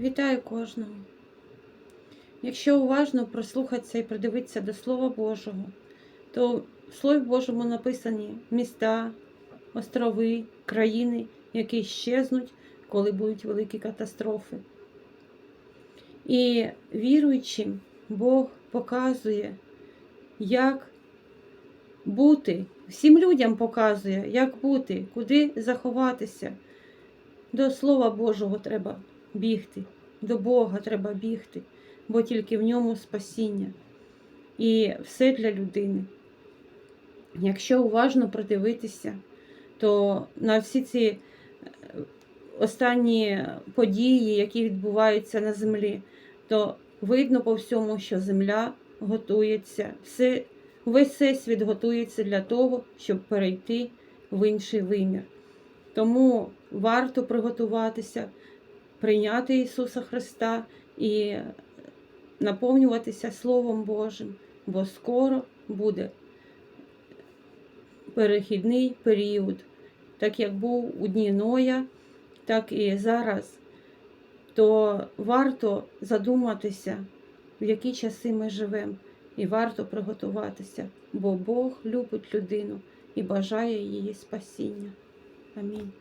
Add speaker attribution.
Speaker 1: Вітаю кожного. Якщо уважно прослухатися і придивитися до Слова Божого, то в Слові Божому написані міста, острови, країни, які щезнуть, коли будуть великі катастрофи. І віруючим Бог показує, як бути, всім людям показує, як бути, куди заховатися. До Слова Божого треба бігти, до Бога треба бігти, бо тільки в ньому спасіння. І все для людини. Якщо уважно продивитися, то на всі ці е, останні події, які відбуваються на землі, то видно по всьому, що земля готується, все, весь всесвіт готується для того, щоб перейти в інший вимір. Тому варто приготуватися, прийняти Ісуса Христа і наповнюватися Словом Божим, бо скоро буде перехідний період, так як був у дні Ноя, так і зараз, то варто задуматися, в які часи ми живемо, і варто приготуватися, бо Бог любить людину і бажає її спасіння. Амінь.